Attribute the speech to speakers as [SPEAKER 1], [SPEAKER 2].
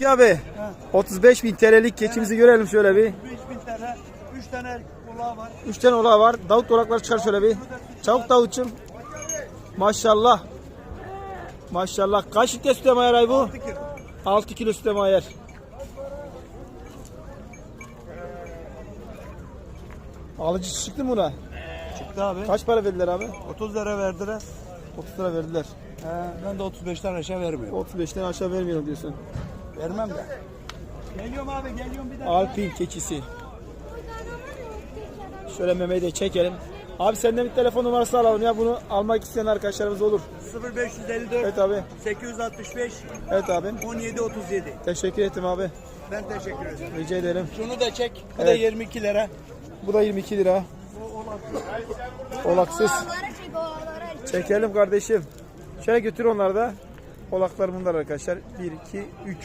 [SPEAKER 1] Ya abi 35 bin TL'lik keçimizi görelim şöyle bir.
[SPEAKER 2] 5000 tane, 3 tane kulağı var.
[SPEAKER 1] 3 tane oğlağı var. Davut oğlakları çıkar şöyle bir. Çabuk Davut'cum. Maşallah. Maşallah. Kaç litre süt mayar ay bu?
[SPEAKER 2] 6 kilo.
[SPEAKER 1] 6 kilo süt mayar. Alıcı çıktı mı buna?
[SPEAKER 2] Çıktı abi.
[SPEAKER 1] Kaç para verdiler abi?
[SPEAKER 2] 30 lira verdiler.
[SPEAKER 1] 30 lira verdiler.
[SPEAKER 2] He, ben de 35'ten aşağı vermiyorum.
[SPEAKER 1] 35'ten aşağı vermiyorum diyorsun.
[SPEAKER 2] Vermem de. Geliyorum abi geliyorum bir dakika.
[SPEAKER 1] Alpin keçisi. Şöyle memeyi de çekelim. Abi senden bir telefon numarası alalım ya bunu almak isteyen arkadaşlarımız olur.
[SPEAKER 2] 0554
[SPEAKER 1] Evet abi.
[SPEAKER 2] 865
[SPEAKER 1] Evet abi.
[SPEAKER 2] 17 37.
[SPEAKER 1] Teşekkür ettim abi.
[SPEAKER 2] Ben teşekkür ederim.
[SPEAKER 1] Rica ederim.
[SPEAKER 2] Şunu da çek. Bu
[SPEAKER 1] Evet.
[SPEAKER 2] da 22 lira.
[SPEAKER 1] Bu da 22 lira. Olaksız. Çekelim kardeşim. Şöyle götür onları da. Olaklar bunlar arkadaşlar. 1, 2, 3.